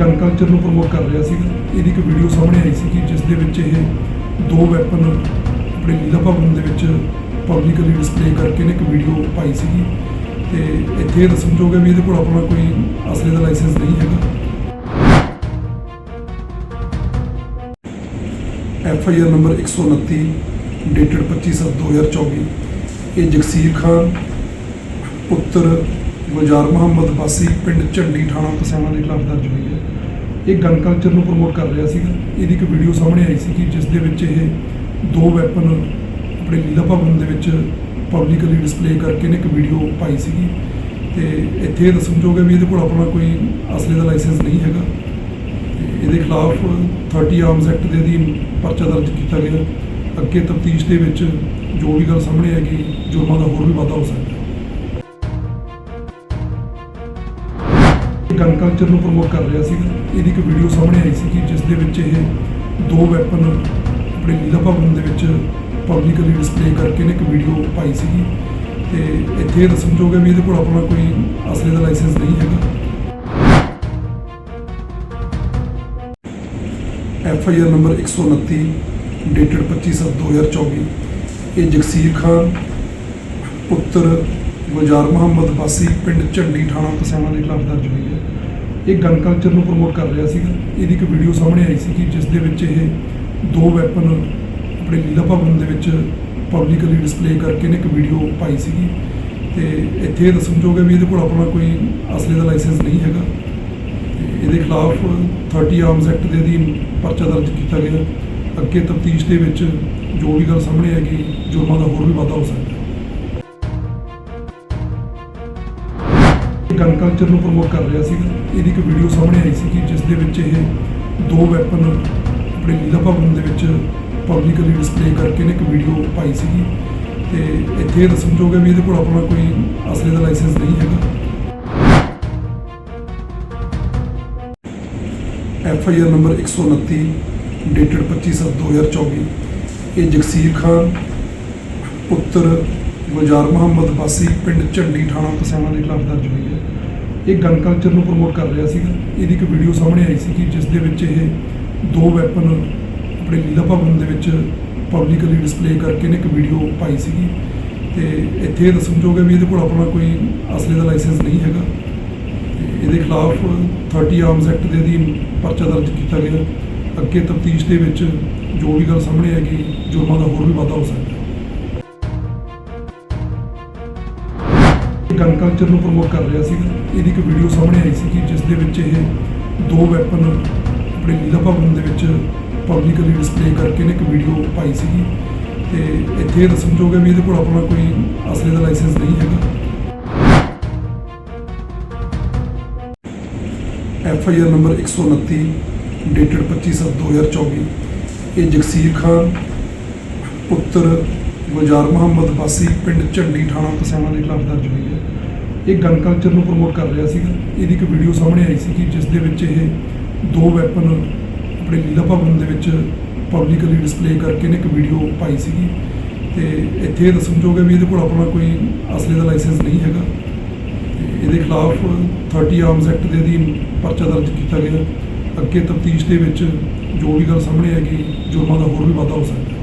Gun culture ਨੂੰ promote ਕਰ ਰਿਹਾ ਸੀ। ਇਹਦੀ ਇੱਕ ਵੀਡੀਓ ਸਾਹਮਣੇ ਆਈ ਸੀ ਕਿ ਜਿਸ ਦੇ ਵਿੱਚ ਇਹ ਦੋ ਵੈਪਨ ਆਪਣੇ ਲੀਲਾ ਭਵਨ ਦੇ ਵਿੱਚ ਪਬਲਿਕਲੀ ਡਿਸਪਲੇ ਕਰਕੇ ਨੇ ਇੱਕ ਵੀਡੀਓ ਪਾਈ ਸੀਗੀ। ਤੇ ਇੱਥੇ ਇਹ ਦੱਸਣਯੋਗ ਹੈ ਵੀ ਇਹਦੇ ਕੋਲ ਆਪਣਾ ਕੋਈ ਅਸਲੇ ਦਾ ਲਾਇਸੈਂਸ ਨਹੀਂ ਹੈਗਾ। F I R number 129 dated 25/7/2024 ਇਹ ਜਗਸੀਰ ਖਾਨ, ਪੁੱਤਰ ਗੁਲਜ਼ਾਰ ਮੁਹੰਮਦ ਵਾਸੀ ਪਿੰਡ ਝੰਡੀ ਥਾਣਾ ਪਸਿਆਣਾ ਦੇ ਖਿਲਾਫ ਦਰਜ ਹੋਈ ਹੈ। ਇਹ ਗਨ ਕਲਚਰ ਨੂੰ ਪ੍ਰਮੋਟ ਕਰ ਰਿਹਾ ਸੀਗਾ। ਇਹਦੀ ਇੱਕ ਵੀਡੀਓ ਸਾਹਮਣੇ ਆਈ ਸੀ ਕਿ ਜਿਸ ਦੇ ਵਿੱਚ ਇਹ ਦੋ ਵੈਪਨ ਆਪਣੇ ਲੀਲਾ ਭਵਨ ਦੇ ਵਿੱਚ ਪਬਲਿਕਲੀ ਡਿਸਪਲੇ ਕਰਕੇ ਨੇ ਇੱਕ ਵੀਡੀਓ ਪਾਈ ਸੀਗੀ। ਤੇ ਇੱਥੇ ਇਹ ਦੱਸਣਯੋਗ ਹੈ ਵੀ ਇਹਦੇ ਕੋਲ ਆਪਣਾ ਕੋਈ ਅਸਲੇ ਦਾ ਲਾਇਸੈਂਸ ਨਹੀਂ ਹੈਗਾ। ਤੇ ਇਹਦੇ ਖਿਲਾਫ 30 ਆਰਮਸ ਐਕਟ ਦੇ ਅਧੀਨ ਪਰਚਾ ਦਰਜ ਕੀਤਾ ਗਿਆ। ਅੱਗੇ ਤਫਤੀਸ਼ ਦੇ ਵਿੱਚ ਜੋ ਵੀ ਗੱਲ ਸਾਹਮਣੇ ਆਏਗੀ ਜੁਰਮਾਂ ਦਾ ਹੋਰ ਵੀ ਵਾਧਾ ਹੋ ਸਕਦਾ ਗਨ ਕਲਚਰ ਨੂੰ ਪ੍ਰਮੋਟ ਕਰ ਰਿਹਾ ਸੀਗਾ ਇਹਦੀ ਇੱਕ ਵੀਡੀਓ ਸਾਹਮਣੇ ਆਈ ਸੀ ਕਿ ਜਿਸ ਦੇ ਵਿੱਚ ਇਹ ਦੋ ਵੈਪਨ ਆਪਣੇ ਲੀਲਾ ਭਵਨ ਦੇ ਵਿੱਚ ਪਬਲਿਕਲੀ ਡਿਸਪਲੇ ਕਰਕੇ ਨੇ ਇੱਕ ਵੀਡੀਓ ਪਾਈ ਸੀਗੀ। ਤੇ ਇੱਥੇ ਇਹ ਦੱਸਣਯੋਗ ਹੈ ਵੀ ਇਹਦੇ ਕੋਲ ਆਪਣਾ ਕੋਈ ਅਸਲੇ ਦਾ ਲਾਇਸੈਂਸ ਨਹੀਂ ਹੈਗਾ। F I R number 129 dated 25/7/2024 ਇਹ ਜਗਸੀਰ ਖਾਨ, ਪੁੱਤਰ ਗੁਲਜ਼ਾਰ ਮੁਹੰਮਦ ਵਾਸੀ ਪਿੰਡ ਝੰਡੀ ਥਾਣਾ ਪਸਿਆਣਾ ਦੇ ਖਿਲਾਫ ਦਰਜ ਹੋਈ ਹੈ। ਇਹ ਗਨ ਕਲਚਰ ਨੂੰ ਪ੍ਰਮੋਟ ਕਰ ਰਿਹਾ ਸੀਗਾ। ਇਹਦੀ ਇੱਕ ਵੀਡੀਓ ਸਾਹਮਣੇ ਆਈ ਸੀ ਕਿ ਜਿਸ ਦੇ ਵਿੱਚ ਇਹ ਦੋ ਵੈਪਨ ਆਪਣੇ ਲੀਲਾ ਭਵਨ ਦੇ ਵਿੱਚ ਪਬਲਿਕਲੀ ਡਿਸਪਲੇ ਕਰਕੇ ਨੇ ਇੱਕ ਵੀਡੀਓ ਪਾਈ ਸੀਗੀ। ਤੇ ਇੱਥੇ ਇਹ ਦੱਸਣਯੋਗ ਹੈ ਵੀ ਇਹਦੇ ਕੋਲ ਆਪਣਾ ਕੋਈ ਅਸਲੇ ਦਾ ਲਾਇਸੈਂਸ ਨਹੀਂ ਹੈਗਾ। ਤੇ ਇਹਦੇ ਖਿਲਾਫ 30 ਆਰਮਸ ਐਕਟ ਦੇ ਅਧੀਨ ਪਰਚਾ ਦਰਜ ਕੀਤਾ ਗਿਆ। ਅੱਗੇ ਤਫਤੀਸ਼ ਦੇ ਵਿੱਚ ਜੋ ਵੀ ਗੱਲ ਸਾਹਮਣੇ ਆਏਗੀ ਜੁਰਮਾਂ ਦਾ ਹੋਰ ਵੀ ਵਾਧਾ ਹੋ ਸਕਦਾ ਗਨ ਕਲਚਰ ਨੂੰ ਪ੍ਰਮੋਟ ਕਰ ਰਿਹਾ ਸੀਗਾ ਇਹਦੀ ਇੱਕ ਵੀਡੀਓ ਸਾਹਮਣੇ ਆਈ ਸੀ ਕਿ ਜਿਸ ਦੇ ਵਿੱਚ ਇਹ ਦੋ ਵੈਪਨ ਆਪਣੇ ਲੀਲਾ ਭਵਨ ਦੇ ਵਿੱਚ ਪਬਲਿਕਲੀ ਡਿਸਪਲੇ ਕਰਕੇ ਨੇ ਇੱਕ ਵੀਡੀਓ ਪਾਈ ਸੀਗੀ। ਤੇ ਇੱਥੇ ਇਹ ਦੱਸਣਯੋਗ ਹੈ ਵੀ ਇਹਦੇ ਕੋਲ ਆਪਣਾ ਕੋਈ ਅਸਲੇ ਦਾ ਲਾਇਸੈਂਸ ਨਹੀਂ ਹੈਗਾ। F I R number 129 dated 25/7/2024 ਇਹ ਜਗਸੀਰ ਖਾਨ, ਪੁੱਤਰ ਗੁਲਜ਼ਾਰ ਮੁਹੰਮਦ ਵਾਸੀ ਪਿੰਡ ਝੰਡੀ ਥਾਣਾ, ਪਸਿਆਣਾ ਦੇ ਖਿਲਾਫ ਦਰਜ ਹੋਈ ਹੈ। ਇਹ ਗਨ ਕਲਚਰ ਨੂੰ ਪ੍ਰਮੋਟ ਕਰ ਰਿਹਾ ਸੀਗਾ। ਇਹਦੀ ਇੱਕ ਵੀਡੀਓ ਸਾਹਮਣੇ ਆਈ ਸੀ ਕਿ ਜਿਸ ਦੇ ਵਿੱਚ ਇਹ ਦੋ ਵੈਪਨ ਆਪਣੇ ਲੀਲਾ ਭਵਨ ਦੇ ਵਿੱਚ ਪਬਲਿਕਲੀ ਡਿਸਪਲੇ ਕਰਕੇ ਨੇ ਇੱਕ ਵੀਡੀਓ ਪਾਈ ਸੀਗੀ। ਤੇ ਇੱਥੇ ਇਹ ਦੱਸਣਯੋਗ ਹੈ ਵੀ ਇਹਦੇ ਕੋਲ ਆਪਣਾ ਕੋਈ ਅਸਲੇ ਦਾ ਲਾਇਸੈਂਸ ਨਹੀਂ ਹੈਗਾ। ਤੇ ਇਹਦੇ ਖਿਲਾਫ 30 ਆਰਮਸ ਐਕਟ ਦੇ ਅਧੀਨ ਪਰਚਾ ਦਰਜ ਕੀਤਾ ਗਿਆ। ਅੱਗੇ ਤਫਤੀਸ਼ ਦੇ ਵਿੱਚ ਜੋ ਵੀ ਗੱਲ ਸਾਹਮਣੇ ਆਏਗੀ ਜੁਰਮਾਂ ਦਾ ਹੋਰ ਵੀ ਵਾਧਾ ਹੋ ਸਕਦਾ ਗਨ ਕਲਚਰ ਨੂੰ ਪ੍ਰਮੋਟ ਕਰ ਰਿਹਾ ਸੀਗਾ ਇਹਦੀ ਇੱਕ ਵੀਡੀਓ ਸਾਹਮਣੇ ਆਈ ਸੀ ਕਿ ਜਿਸ ਦੇ ਵਿੱਚ ਇਹ ਦੋ ਵੈਪਨ ਆਪਣੇ ਲੀਲਾ ਭਵਨ ਦੇ ਵਿੱਚ ਪਬਲਿਕਲੀ ਡਿਸਪਲੇ ਕਰਕੇ ਨੇ ਇੱਕ ਵੀਡੀਓ ਪਾਈ ਸੀਗੀ। ਤੇ ਇੱਥੇ ਇਹ ਦੱਸਣਯੋਗ ਹੈ ਵੀ ਇਹਦੇ ਕੋਲ ਆਪਣਾ ਕੋਈ ਅਸਲੇ ਦਾ ਲਾਇਸੈਂਸ ਨਹੀਂ ਹੈਗਾ। F I R number 129 dated 25/7/2024 ਇਹ ਜਗਸੀਰ ਖਾਨ, ਪੁੱਤਰ ਗੁਲਜ਼ਾਰ ਮੁਹੰਮਦ ਵਾਸੀ ਪਿੰਡ ਝੰਡੀ ਥਾਣਾ ਪਸਿਆਣਾ ਦੇ ਖਿਲਾਫ ਦਰਜ ਹੋਈ ਹੈ। ਇਹ ਗਨ ਕਲਚਰ ਨੂੰ ਪ੍ਰਮੋਟ ਕਰ ਰਿਹਾ ਸੀਗਾ। ਇਹਦੀ ਇੱਕ ਵੀਡੀਓ ਸਾਹਮਣੇ ਆਈ ਸੀ ਕਿ ਜਿਸ ਦੇ ਵਿੱਚ ਇਹ ਦੋ ਵੈਪਨ ਆਪਣੇ ਲੀਲਾ ਭਵਨ ਦੇ ਵਿੱਚ ਪਬਲਿਕਲੀ ਡਿਸਪਲੇ ਕਰਕੇ ਨੇ ਇੱਕ ਵੀਡੀਓ ਪਾਈ ਸੀਗੀ। ਤੇ ਇੱਥੇ ਇਹ ਦੱਸਣਯੋਗ ਹੈ ਵੀ ਇਹਦੇ ਕੋਲ ਆਪਣਾ ਕੋਈ ਅਸਲੇ ਦਾ ਲਾਇਸੈਂਸ ਨਹੀਂ ਹੈਗਾ। ਤੇ ਇਹਦੇ ਖਿਲਾਫ 30 ਆਰਮਸ ਐਕਟ ਦੇ ਅਧੀਨ ਪਰਚਾ ਦਰਜ ਕੀਤਾ ਗਿਆ। ਅੱਗੇ ਤਫਤੀਸ਼ ਦੇ ਵਿੱਚ ਜੋ ਵੀ ਗੱਲ ਸਾਹਮਣੇ ਆਏਗੀ ਜੁਰਮਾਂ ਦਾ ਹੋਰ ਵੀ ਵਾਧਾ ਹੋ ਸਕਦਾ